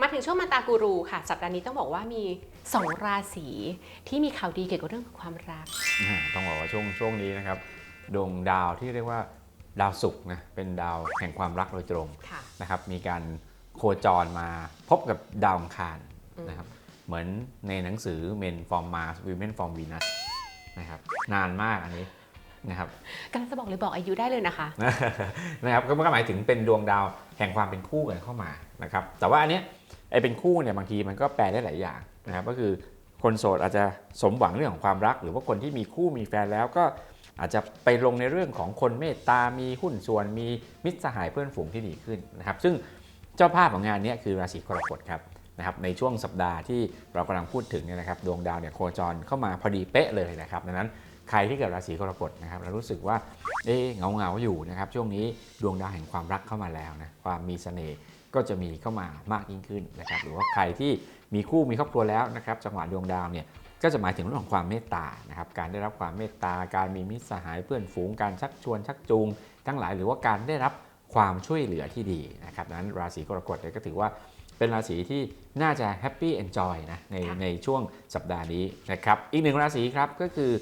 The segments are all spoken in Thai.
มาถึงช่วงมาตากูรูค่ะ สัปดาห์นี้ต้องบอกว่ามี 2 ราศีที่มีข่าวดีเกี่ยวกับเรื่องของความรัก อ่าต้องบอกว่าช่วงช่วงนี้นะครับดวงดาวที่เรียกว่าดาวศุกร์นะเป็นดาวแห่งความรักโดยตรงค่ะ นะครับมีการโคจรมาพบกับดาวอังคารอืม นะครับเหมือนในหนังสือ Men from Mars Women from Venus นะครับนานมากอันนี้ นะครับกำลังจะบอกเลยบอกอายุได้เลยนะคะนะครับก็หมายถึงเป็นดวงดาวแห่งความเป็นคู่กันเข้ามานะครับแต่ว่าอันเนี้ยไอ้เป็นคู่เนี่ยบางทีมันก็แปลได้หลายอย่างนะครับก็คือคนโสดอาจจะสมหวังเรื่องของความรัก หรือว่าคนที่มีคู่มีแฟนแล้วก็อาจจะไปลงในเรื่องของคนเมตตา มีหุ้นส่วน มีมิตรสหายเพื่อนฝูงที่ดีขึ้นนะครับ ซึ่งเจ้าภาพของงานเนี้ยคือราศีกรกฎครับนะครับ ในช่วงสัปดาห์ที่เรากำลังพูดถึงเนี่ยนะครับ ดวงดาวเนี่ยโคจรเข้ามาพอดีเป๊ะเลยนะครับ ดังนั้น ใครที่เกิดราศีกรกฎนะครับเรารู้สึกว่าเอ๊ะเงาเงาๆอยู่นะครับช่วงนี้ดวงดาวแห่งความรักเข้ามาแล้วนะความมีเสน่ห์ก็จะมีเข้ามามากยิ่งขึ้นนะครับหรือว่าใครที่มีคู่มีครอบครัวแล้วนะครับจังหวะดวงดาวเนี่ยก็จะหมายถึงเรื่องของความเมตตานะครับการได้รับความเมตตา การมีมิตรสหายเพื่อนฝูงการชักชวนชักจูง ทั้งหลายหรือว่าการได้รับความช่วยเหลือที่ดีนะครับนั้นราศีกรกฎเนี่ยก็ถือว่าเป็นราศีที่น่าจะแฮปปี้เอนจอยนะในในช่วงสัปดาห์นี้นะครับอีกหนึ่งราศีครับก็คือ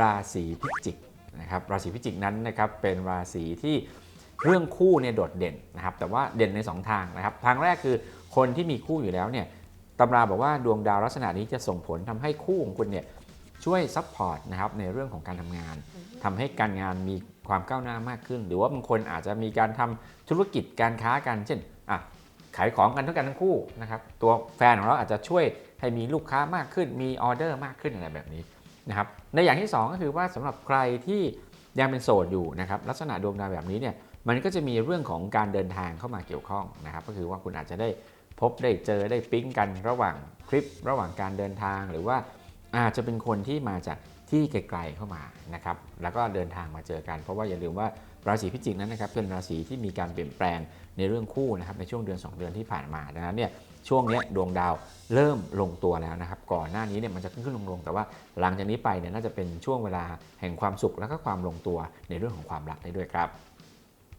ราศีพิจิกนะครับราศีพิจิกนั้นนะครับเป็นราศีที่เรื่องคู่เนี่ยโดดเด่นนะครับแต่ว่าเด่นใน 2 ทางนะครับทางแรกคือคนที่มีคู่อยู่แล้วเนี่ยตำราบอกว่าดวงดาวลักษณะนี้จะส่งผลทำให้คู่ของคุณเนี่ยช่วยซัพพอร์ตนะครับในเรื่องของการทำงานทำให้การงานมีความก้าวหน้ามากขึ้น หรือว่าบางคนอาจจะมีการทำธุรกิจการค้ากัน เช่นอะขายของกันทั้งกันทั้งคู่นะครับตัวแฟนของเราอาจจะช่วยให้มีลูกค้ามากขึ้น มีออเดอร์มากขึ้นอะไรแบบนี้ นะครับในอย่างที่ 2 ก็คือว่าสำหรับใครที่ยังเป็นโสดอยู่นะครับลักษณะดวงดาวแบบนี้เนี่ยมันก็จะมีเรื่องของการเดินทางเข้ามาเกี่ยวข้องนะครับ ก็คือว่าคุณอาจจะได้พบได้เจอได้ปิ๊งกันระหว่างคลิประหว่างการเดินทาง หรือว่าอาจจะเป็นคนที่มาจาก ที่ไกลๆเข้ามานะครับแล้วก็เดินทางมาเจอกัน เพราะว่าอย่าลืมว่าราศีพิจิกนั้นนะครับเป็นราศีที่มีการเปลี่ยนแปลงในเรื่องคู่นะครับในช่วงเดือน 2 เดือนที่ผ่านมาดังนั้นเนี่ยช่วงนี้ดวงดาวเริ่มลงตัวแล้วนะครับ ก่อนหน้านี้เนี่ยมันจะขึ้นขึ้นลงลงแต่ว่าหลังจากนี้ไปเนี่ยน่าจะเป็นช่วงเวลาแห่งความสุขและก็ความลงตัวในเรื่องของความรักได้ด้วยครับ